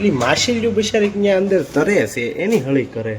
પેલી માછલીઓ બિચારી ત્યાં અંદર તરે છે એની હળી કરે.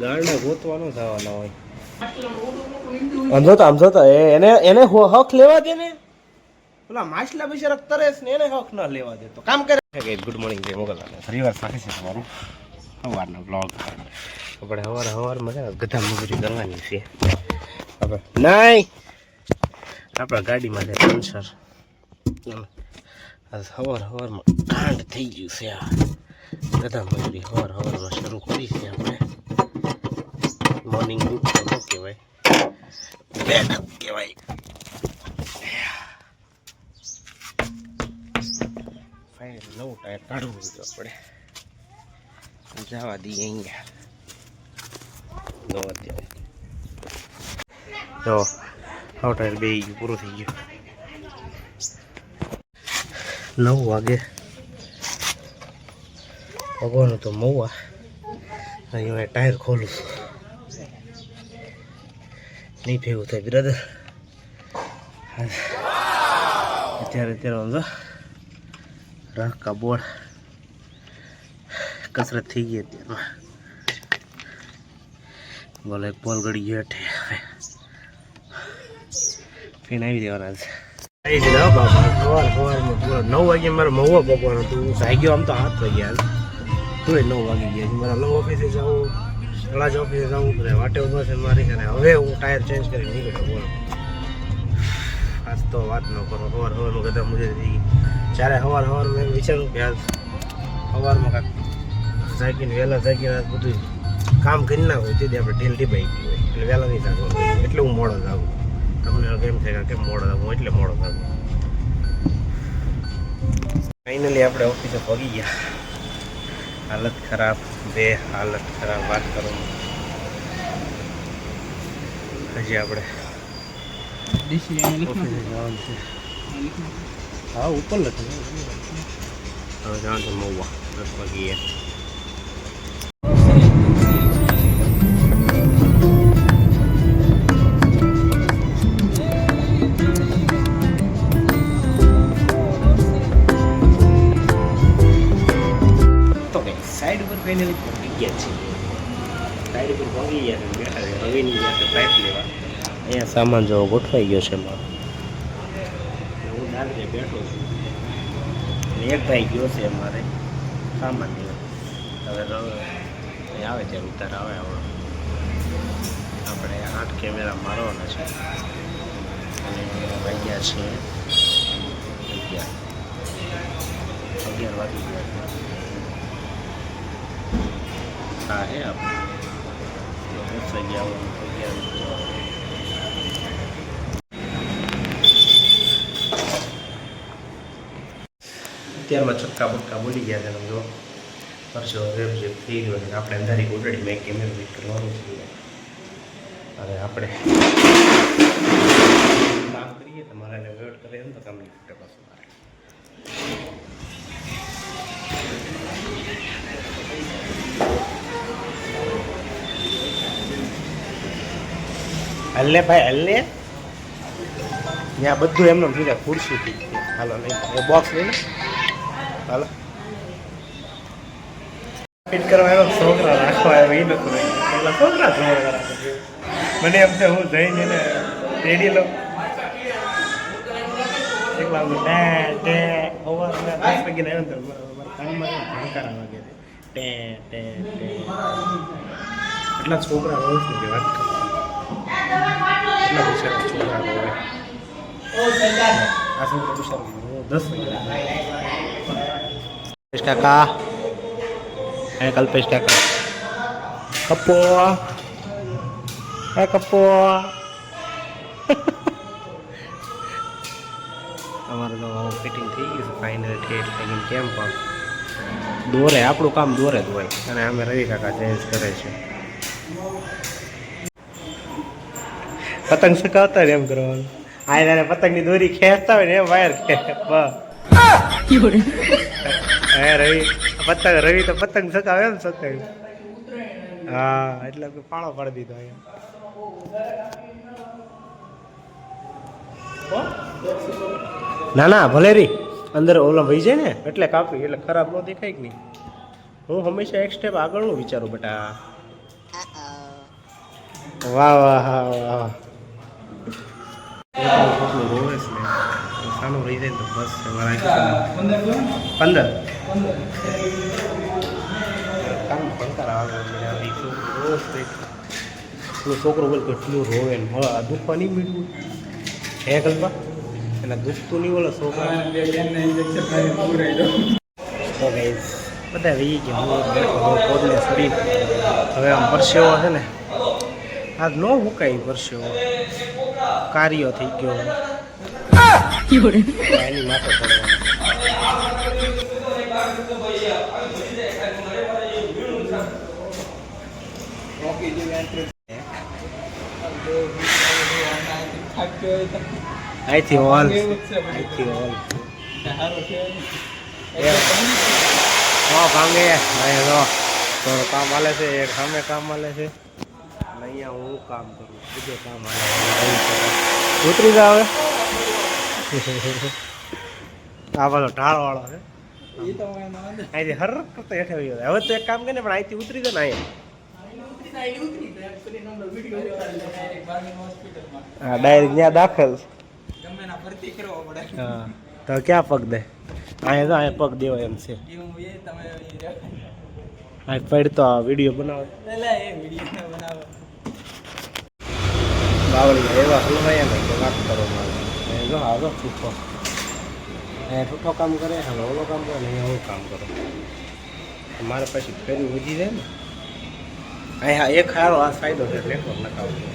ગાળને ગોતવાનો થવાના હોય. સમજોતા આમ જોતા એ એને એને હક લેવા દે ને? પેલા માછલા બિચારા તરે છે ને એને હક ન લેવા દે. તો કામ કરે છે ગુડ મોર્નિંગ જય મોગલ ફરીવાર સાથે છે તમારું? સવારનો બ્લોગ આપણે સવાર હવાર મજા ગધા મજૂરી કરવાની છે. આપણે નહીં આપણા ગાડીમાં જાય પંચર. આ સવાર સવારમાં કાંડ થઈ ગયું છે આ બધા મજૂરી સવાર સવારમાં શરૂ કરી છે આપણે. મોર્નિંગ તો ન કહેવાય? બેડ કહેવાય. ફાઇનલ નવું ટાયર કાઢવું તો આપણે. જવા દઈએ અહીંયા. નો અત્યારે તો આવ ટાયર બે ગયું, પૂરું થઈ ગયું. નવ વાગે. ભગવાન તો મવા. અહીં હું ટાયર ખોલું નહીં ભેગું થાય બ્રધર અત્યારે અત્યારે સમજો રાકા બોળ. કસરત થઈ ગઈ અત્યારમાં. બોલે એક બોલ ગળી ગયો હેઠે. હવે. આવી દેવાના છે. સવાર સવારમાં નવ વાગે મારે મહુવા પકવાનું હતું હું સાગ્યો આમ તો હાથ વાગ્યા એ નવ વાગી ગયા મારા લવ ઓફિસે જાઉં, તળાજ ઓફિસે જાઉં, બધા વાટે ઊભા છે મારી અને હવે હું ટાયર ચેન્જ કરી નીકળ્યો આજ તો વાત ન કરો. સવાર સવારમાં બધા મુજે થઈ ગઈ જ્યારે સવાર સવાર મેં વિચાર્યું કે સવારમાં કાંઈક જાગીને વહેલા જાગીને આજ બધું કામ કરી ના હોય તેથી આપણે ઢીલ ઢીબાઈ ગયું એટલે વહેલા નહીં જાગવાનું. એટલે હું મોડો જાગું. તમને કેમ થાય કેમ મોડો જાગું એટલે મોડો ફાઇનલી આપણે ઓફિસે પગી ગયા. હાલત ખરાબ બે હાલત ખરાબ વાત કરો. હજી આપણે હા ઉપર લખે હવે જવાનું છે મહુવા દસ વાગીએ સામાન જેવો ગોઠવાઈ ગયો છે એમાં. હું દાદરે બેઠો છું. એક ભાઈ ગયો છે અમારે, સામાન હવે આવે ત્યારે ઉતાર આવે આપણે આઠ કેમેરા મારવાના છે. અને વાગ્યા છે અગિયાર. અગિયાર વાગી ગયા હા, હે આપણે. અગિયાર અત્યારમાં છક્કા બક્કા બોલી ગયા હતા જો પરસો રેપ જેપ થઈ ગયો છે આપણે અંધારી ઓલરેડી મેં કેમેરા ફિટ કરવાનું છે. અને આપણે કામ કરીએ તમારે એને વેટ કરે ને તો કામ નહીં ખૂટે પાછું મારે. હલ્લે ભાઈ હલ્લે ત્યાં બધું એમને થઈ ખુરશી હાલો એ બોક્સ લઈને હાલો. ફિટ કરવા આવ્યો છોકરા રાખવા આવ્યો એ નતું એટલે છોકરા છોકરા રાખે મને એમ છે, હું જઈને એને તેડી લઉં. એક હું ટે ટે સવારના દસ આવ્યો કાનમાં ભણકારા છે. ટે ટે એટલા છોકરા રોજ વાગે કાકા. હે કલ્પેશ કાકા. કપો હે કપો અમારે તો ફિટિંગ થઈ ગયું છે. ફાઇનલ ઠેઠ લગીને કેમ પણ? દોરે આપણું કામ દોરે જ હોય. અને અમે રવિ કાકા ચેન્જ કરે છે. પતંગ સકાવતા ને એમ કરવાનું. આ પતંગની દોરી ખેંચતા હોય ને એમ વાયર ખેંચ. બસ. હે રવિ પતંગ રવિ તો પતંગ સકાવે એમ સકાવે હા એટલે પાણો પાડી દીધો અહીંયા ના ના ભલે રી અંદર ઓલા વહી જાય ને. એટલે કાપી એટલે ખરાબ ન દેખાય કે નહીં? હું હંમેશા એક સ્ટેપ આગળનું વિચારું બટા. વાહ વાહ વાહ વાહ. સાનું રહી જાય તો બસ પંદર. કામ ભણતર આવે છોકરું રોજ પેલો છોકરો બોલ કેટલું રોવે ને હવે આ દુખવા નહીં મળ્યું હે કલ્પા એટલે દુખતું નહીં બોલો છોકરા તો ગાઈઝ બધા રહી ગયા હું હું સડી હવે આમ પરસેવો છે ને આ ન મુકાય પરસેવો કાર્ય થઈ ગયો એની માથે પડવાનું અહીંથી હોલ અહીંથી હોલ નો ભાંગે. ભાઈ રો તો કામ હાલે છે. એક સામે કામ હાલે છે. અને અહીંયા હું કામ કરું બીજો કામ હાલે ઉતરી જા હવે. આ બધો ઢાળ વાળો છે અહીંથી હર કરતા હેઠે હવે તો એક કામ કરીને પણ અહીંથી ઉતરી જાય ને અહીંયા. હા ડાયરેક્ટ ત્યાં દાખલ. હા, તો ક્યાં પગ દે? અહીંયા તો અહીંયા પગ દેવો એમ છે. અહીં પડતો આ વીડિયો બનાવો. બાવળી એવા હલવાયા ને કે વાત કરો મારે જો, આ જો અહીંયા ઠૂઠો કામ કરે હવે ઓલો કામ કરે ને અહીંયા હું કામ કરો. મારે પછી ફેરી વધી જાય ને. અહીંયા એક સારો આ ફાયદો છે નેટવર્ક નખાવતું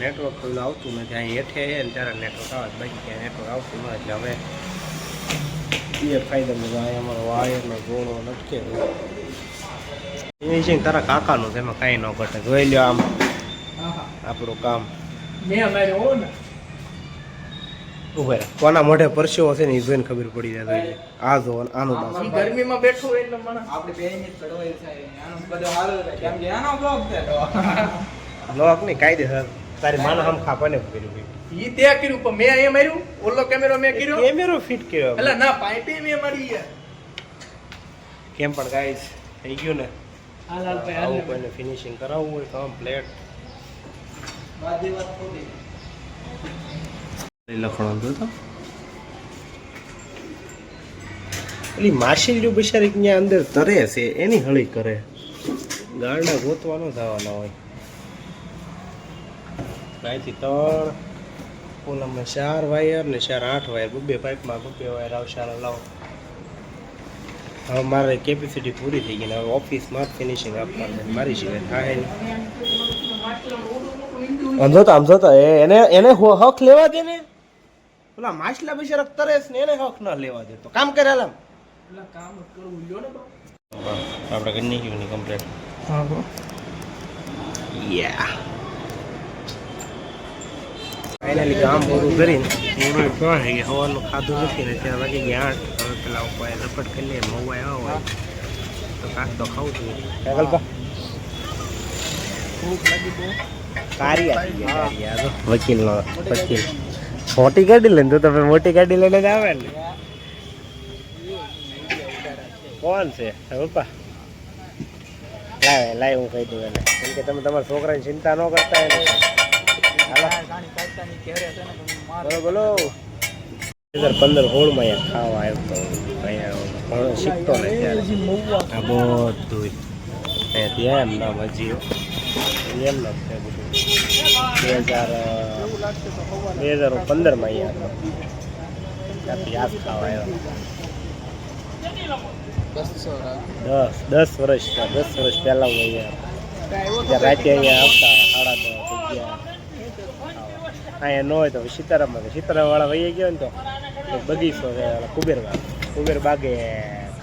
નેટવર્ક પેલું આવતું નથી અહીં હેઠે ને ત્યારે નેટવર્ક આવે બાકી ક્યાંય નેટવર્ક આવતું ન એટલે હવે એ ફાયદો બધો અહીં અમારો વાયરનો ગોળો નટકે ફિનિશિંગ તારા કાકાનું છે, એમાં કાંઈ ન ઘટે. જોઈ લ્યો આમ, આપણું કામ. ઉભે રહ્યા કોના મોઢે પરસ્યો હશે ને એ જોઈને ખબર પડી જાય આ જો આનું ગરમીમાં બેઠો એટલે મને આપણે બે ની ચડવાઈ થાય આનો બધો હાલ કેમ કે આનો બ્લોક છે લોક નહીં કાયદેસર તારી માનો હમ ખાપાને કર્યું ઈ તે કર્યું પણ મેં એ માર્યું. ઓલો કેમેરો મેં કર્યો. કેમેરો ફિટ કર્યો એટલે ના પાઇપે મેં મારી કેમ પણ ગાઈસ થઈ ગયું ને? હાલ હાલ ભાઈ હાલ કોઈને ફિનિશિંગ કરાવવું હોય કમ્પ્લેટ બાદી વાત ખોટી. લખણો તો? પેલી માછલીઓ બિચારી ત્યાં અંદર તરે છે એની હળી કરે. ગાળને ગોતવાનો થવાનો હોય. અહીંથી ત્રણ ઓલામાં ચાર વાયર ને ચાર આઠ વાયર. બબ્બે પાઇપમાં બબ્બે વાયર આવશે લાવો. હવે મારે કેપેસિટી પૂરી થઈ ગઈ ને હવે ઓફિસમાં ફિનિશિંગ આપવાનું. મારી સિવાય થાય નહીં. આમ જોતા આમ જોતા એને એને હક લેવા દે ને? પેલા માછલા બિચારા તરેસ ને એને હક ન લેવા દે તો કામ કરે આમ એટલે કામ કરવું લ્યો ને આપણે કરી નાખ્યું ની કમ્પ્લેટ હા બો યા ફાઇનલી કામ પૂરું કરીને. પૂરું ક્યાં થઈ હવાનું ખાધું નથી ને ત્યાં વાગી ગયા આઠ. હવે પેલા ઉપાય રપટ કરી લે મવા આવ્યા હોય. તો કાંક તો ખાવું જોઈએ. કલ્પા ભૂખ લાગી બહુ. કારી આવી ગયા કારિયા તો વકીલનો વકીલ. મોટી ગાડી લઈને તો તમે મોટી ગાડી લઈને જ આવે ને. કોણ છે? પપ્પા. લાવે, લાવ હું કહી દઉં એને. કેમ કે તમે તમારા છોકરાની ચિંતા ન કરતા એને. બોલો બોલો. પંદર સોળમાં અહીંયા ખાવા આવ્યો તો અહીંયા શીખતો ને ત્યારે. આ બધું અહીંયાથી એમ નામ હજી એમ નામ છે બધું. બે હજાર બે હજાર પંદરમાં અહીંયા ત્યાંથી યાદ ખાવા આવ્યો. દસ દસ વર્ષ દસ વર્ષ પહેલાં હું અહીંયા રાતે અહીંયા આવતા સાડા દસ અહીંયા ન હોય તો સીતારામમાં સીતારામ વાળા વહી ગયો ને તો બગીચો કુબેર બાગ કુબેર બાગે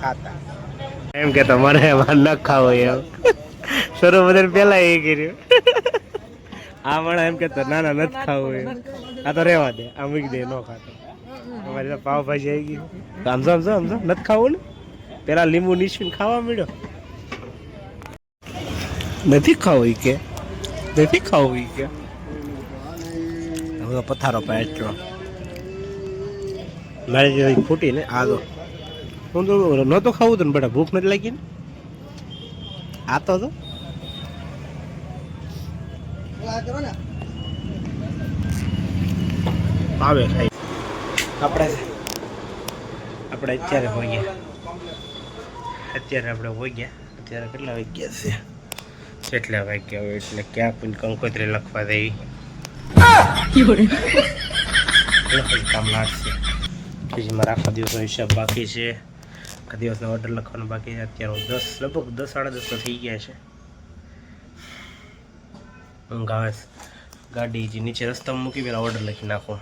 ખાતા. એમ કે તમારે એમાં ન ખાવો એમ. બધા પહેલા એ કર્યું. આ માણસ એમ કેતો ના ના, નથી ખાવું એમ. આ તો રહેવા દે, આ મૂકી દે, ન ખાતો. અમારી તો પાવભાજી આવી ગઈ. સમજો સમજો સમજો નથી ખાવું ને? પેલા લીંબુ નીચવીને ખાવા મળ્યો. નથી ખાવું ઈ કે. નથી ખાવું ઈ કે. હવે પથારો પાય મારે જે ફૂટી ને આ હું તો નહોતો ખાવું તો ને બેટા, ભૂખ નથી લાગી ને? આ તો આવે ખાઈ. આપણે આપણે અત્યારે હોઈ ગયા. અત્યારે આપણે હોઈ ગયા. અત્યારે કેટલા વાગ્યા છે? કેટલા વાગ્યા હોય એટલે ક્યાં પણ કંકોત્રી લખવા દેવી. કામ લાગશે. મારા આખા દિવસનો હિસાબ બાકી છે. આખા દિવસનો ઓર્ડર લખવાનો બાકી છે. અત્યારે દસ, લગભગ દસ, સાડા દસ તો થઈ ગયા છે. ઊંઘ ગાડી જે નીચે રસ્તામાં મૂકી, પેલા ઓર્ડર લખી નાખો.